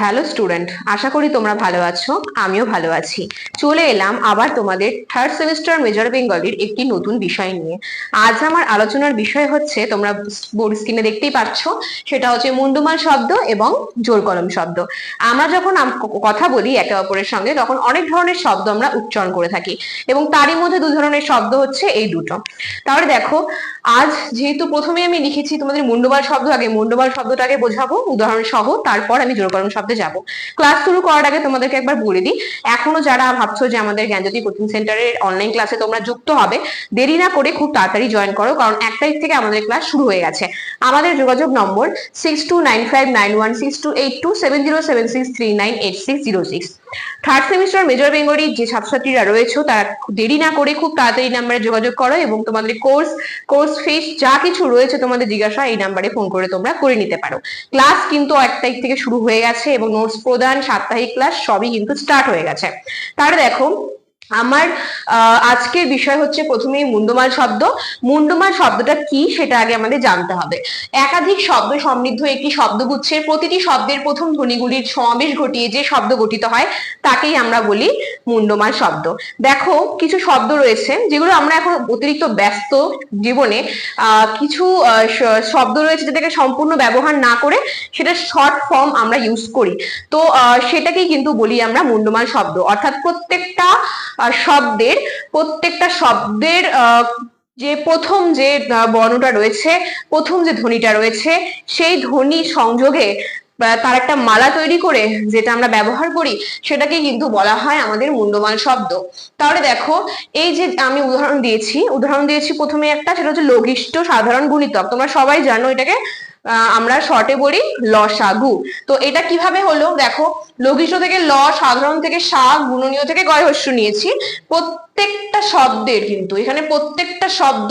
Hello student আশা করি তোমরা ভালো আছো, আমিও ভালো আছি। চলে এলাম আবার তোমাদের থার্ড সেমিস্টার মেজর বেঙ্গলির একটি নতুন বিষয় নিয়ে। আজ আমার আলোচনার বিষয় হচ্ছে, তোমরা বোর্ড স্ক্রিনে দেখতেই পাচ্ছ সেটা হচ্ছে মুন্ডুমাল শব্দ এবং জোর কলম শব্দ। আমরা যখন কথা বলি একে অপরের সঙ্গে, তখন অনেক ধরনের শব্দ আমরা উচ্চারণ করে থাকি এবং তারই মধ্যে দু ধরনের শব্দ হচ্ছে এই দুটো। তাহলে দেখো, আজ যেহেতু প্রথমে আমি লিখেছি তোমাদের মুন্ডুমাল শব্দ, আগে মুন্ডুমাল শব্দটাকে বোঝাবো, উদাহরণ সহ, তারপর আমি জোরকরণ শব্দে যাব। ক্লাস শুরু করার আগে তোমাদেরকে একবার বলে দিই, এখনও যারা ভাবছ যে আমাদের জ্ঞানজ্যোতি কোচিং সেন্টারের অনলাইন ক্লাসে তোমরা যুক্ত হবে, দেরি না করে খুব তাড়াতাড়ি জয়েন করো, কারণ এক তারিখ থেকে আমাদের ক্লাস শুরু হয়ে গেছে। আমাদের যোগাযোগ নম্বর six two nine five nine one six two eight two seven zero seven six three nine eight six zero six third semester major বেঙ্গলির যে ছাত্রছাত্রীরা রয়েছে, তারা দেরি না করে খুব তাড়াতাড়ি নাম্বারে যোগাযোগ করো এবং তোমাদের কোর্স কোর্স ফিস যা কিছু রয়েছে তোমাদের জিজ্ঞাসা, এই নাম্বারে ফোন করে তোমরা করে নিতে পারো। ক্লাস কিন্তু এক তারিখ থেকে শুরু হয়ে গেছে এবং নোটস প্রদান, সাপ্তাহিক ক্লাস সবই কিন্তু স্টার্ট হয়ে গেছে। তার দেখো আমার আজকের বিষয় হচ্ছে প্রথমেই মুন্ডমাল শব্দ। মুন্ডমাল শব্দটা কি সেটা আগে আমাদের জানতে হবে। একাধিক শব্দ সমৃদ্ধ একটি শব্দগুচ্ছের প্রতিটি শব্দের প্রথম ধ্বনিগুলির সমাবেশ ঘটিয়ে যে শব্দ গঠিত হয়, তাকেই আমরা বলি মুন্ডমাল শব্দ। দেখো, কিছু শব্দ রয়েছে যেগুলো আমরা এখন অতিরিক্ত ব্যস্ত জীবনে কিছু শব্দ রয়েছে যেটাকে সম্পূর্ণ ব্যবহার না করে সেটা শর্ট ফর্ম আমরা ইউজ করি। তো সেটাকেই কিন্তু বলি আমরা মুন্ডমাল শব্দ। অর্থাৎ প্রত্যেকটা শব্দের, প্রত্যেকটা শব্দের যে প্রথম যে বর্ণটা রয়েছে, প্রথম যে ধ্বনিটা রয়েছে, সেই ধ্বনি সংযোগে তার একটা মালা তৈরি করে, যেটা আমরা ব্যবহার করি সেটাকে কিন্তু বলা হয় আমাদের মুন্ডমাল শব্দ। তাহলে দেখো, এই যে আমি উদাহরণ দিয়েছি উদাহরণ দিয়েছি প্রথমে একটা, সেটা হচ্ছে লঘিষ্ঠ সাধারণ গুণিতক। তোমরা সবাই জানো এটাকে আমরা শর্টে বলি লসাগু তো এটা কীভাবে হলো? দেখো, লঘিষ্ঠ থেকে ল, সাধারণ থেকে সা গুণনীয় থেকে গয়হস্য নিয়েছি। প্রত্যেকটা শব্দের কিন্তু, এখানে প্রত্যেকটা শব্দ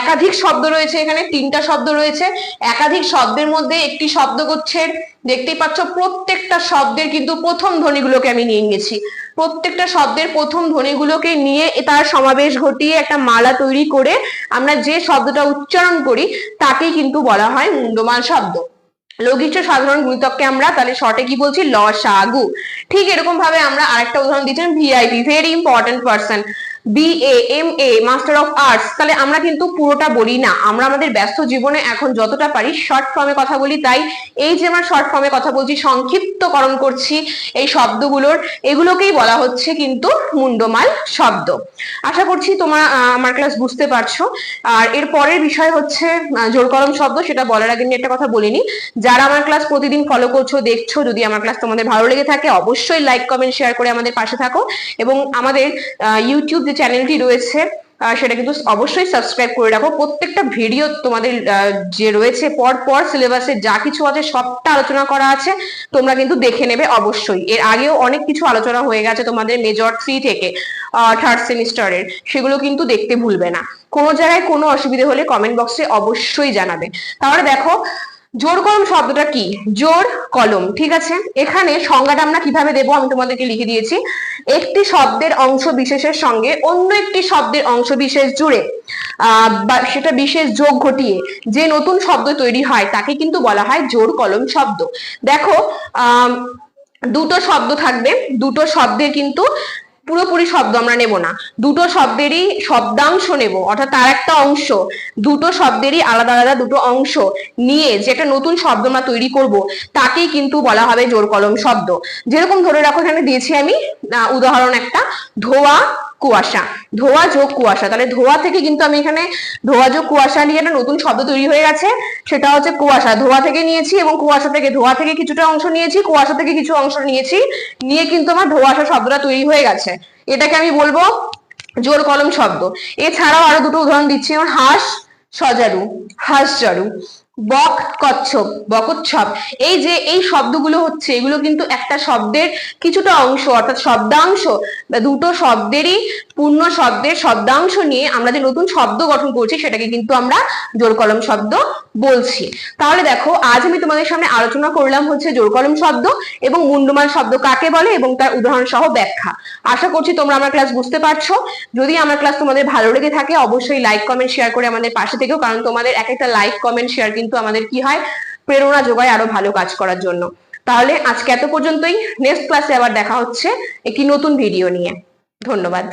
একাধিক শব্দ রয়েছে, এখানে তিনটা শব্দ রয়েছে। একাধিক শব্দের মধ্যে একটি শব্দগুচ্ছের দেখতেই পাচ্ছ, প্রত্যেকটা শব্দের কিন্তু প্রথম ধ্বনিগুলোকে আমি নিয়ে নিয়েছি। প্রত্যেকটা শব্দের প্রথম ধ্বনিগুলোকে নিয়ে তার সমাবেশ ঘটিয়ে একটা মালা তৈরি করে আমরা যে শব্দটা উচ্চারণ করি, তাকেই কিন্তু বলা হয় মুন্ডমান শব্দ। লঘিষ্ঠ সাধারণ গুণিতককে আমরা তাহলে শর্টে কি বলছি? লসাগু। ঠিক এরকম ভাবে আমরা আরেকটা উদাহরণ দিচ্ছেন VIP very important person B A M A master of arts তাহলে আমরা কিন্তু পুরোটা বলি না। আমরা আমাদের ব্যস্ত জীবনে এখন যতটা পারি শর্ট ফর্মে কথা বলি। তাই এই যে আমরা শর্ট ফর্মে কথা বলছি, সংক্ষিপ্তকরণ করছি এই শব্দগুলোর, এগুলোকেই বলা হচ্ছে কিন্তু মুন্ডমাল শব্দ। আশা করছি তোমরা আমার ক্লাস বুঝতে পারছ। আর এর পরের বিষয় হচ্ছে জোর কলম শব্দ, সেটা বলার আগে আমি একটা কথা বলিনি। যারা আমার ক্লাস প্রতিদিন ফলো করছ, দেখছ, যদি আমার ক্লাস তোমাদের ভালো লেগে থাকে, অবশ্যই লাইক কমেন্ট শেয়ার করে আমাদের পাশে থাকো। এবং আমাদের ইউটিউব চ্যানেলটি রয়েছে সেটা কিন্তু অবশ্যই সাবস্ক্রাইব করে রাখো। প্রত্যেকটা ভিডিও তোমাদের যে রয়েছে পর পর সিলেবাসে যা কিছু আছে, সবটা আলোচনা করা আছে, তোমরা কিন্তু দেখে নেবে অবশ্যই। এর আগেও অনেক কিছু আলোচনা হয়ে গেছে তোমাদের মেজর থ্রি থেকে থার্ড সেমিস্টারের সেগুলো কিন্তু দেখতে ভুলবে না। কোনো জায়গায় কোনো অসুবিধা হলে কমেন্ট বক্সে অবশ্যই জানাবে। তাহলে দেখো জোর কলম শব্দটা কি? জোর কলম, ঠিক আছে? এখানে সংজ্ঞাটা আমরা কীভাবে দেবো আমি তোমাদেরকে লিখে দিয়েছি। একটি শব্দের অংশ বিশেষের সঙ্গে অন্য একটি শব্দের অংশ বিশেষ জুড়ে বা সেটা বিশেষ যোগ ঘটিয়ে যে নতুন শব্দ তৈরি হয় তাকে কিন্তু বলা হয় জোর কলম শব্দ। দেখো দুটো শব্দ থাকবে, দুটো শব্দের কিন্তু পুরোপুরি শব্দ আমরা নেব না। দুটো শব্দেরই শব্দাংশ নেব, অর্থাৎ তার একটা অংশ। দুটো শব্দেরই আলাদা আলাদা দুটো অংশ নিয়ে যে একটা নতুন শব্দ আমরা তৈরি করব, তাকেই কিন্তু বলা হবে জোর কলম শব্দ। যেরকম ধরে রাখো, এখানে দিয়েছি আমি উদাহরণ একটা, ধোয়া কুয়াশা। ধোয়া যোগ কুয়াশা। তাহলে ধোয়া থেকে কিন্তু আমি এখানে ধোয়া যোগ কুয়াশা নিয়ে একটা নতুন শব্দ তৈরি হয়ে গেছে। সেটা হচ্ছে কুয়াশা। ধোয়া থেকে নিয়েছি এবং কুয়াশা থেকে, ধোয়া থেকে কিছুটা অংশ নিয়েছি, কুয়াশা থেকে কিছু অংশ নিয়েছি। নিয়ে কিন্তু আমার ধোয়াশা শব্দটা তৈরি হয়ে গেছে। এটাকে আমি বলব জোর কলম শব্দ। এছাড়াও আরও দুটো উদাহরণ দিচ্ছি। যেমন হাঁস সজারু। হাঁস জরু। বক কচ্ছপ বকচ্ছপ এই যে এই শব্দগুলো হচ্ছে, এগুলো কিন্তু একটা শব্দের কিছুটা অংশ, অর্থাৎ শব্দাংশ, বা দুটো শব্দেরই পূর্ণ শব্দের শব্দাংশ নিয়ে আমরা যে নতুন শব্দ গঠন করছি, সেটাকে কিন্তু আমরা জোর কলম শব্দ বলছি। তাহলে দেখো, আজ আমি তোমাদের সামনে আলোচনা করলাম হচ্ছে জোর কলম শব্দ এবং মুন্ডমাল শব্দ কাকে বলে এবং তার উদাহরণ সহ ব্যাখ্যা। আশা করছি তোমরা আমার ক্লাস বুঝতে পারছ। যদি আমার ক্লাস তোমাদের ভালো লেগে থাকে, অবশ্যই লাইক কমেন্ট শেয়ার করে আমাদের পাশে থেকেও, কারণ তোমাদের এক একটা লাইক কমেন্ট শেয়ার কিন্তু আমাদের কি হয়? প্রেরণা যোগায় আরও ভালো কাজ করার জন্য। তাহলে আজকে এত পর্যন্তই। নেক্সট ক্লাসে আবার দেখা হচ্ছে একটি নতুন ভিডিও নিয়ে। ধন্যবাদ।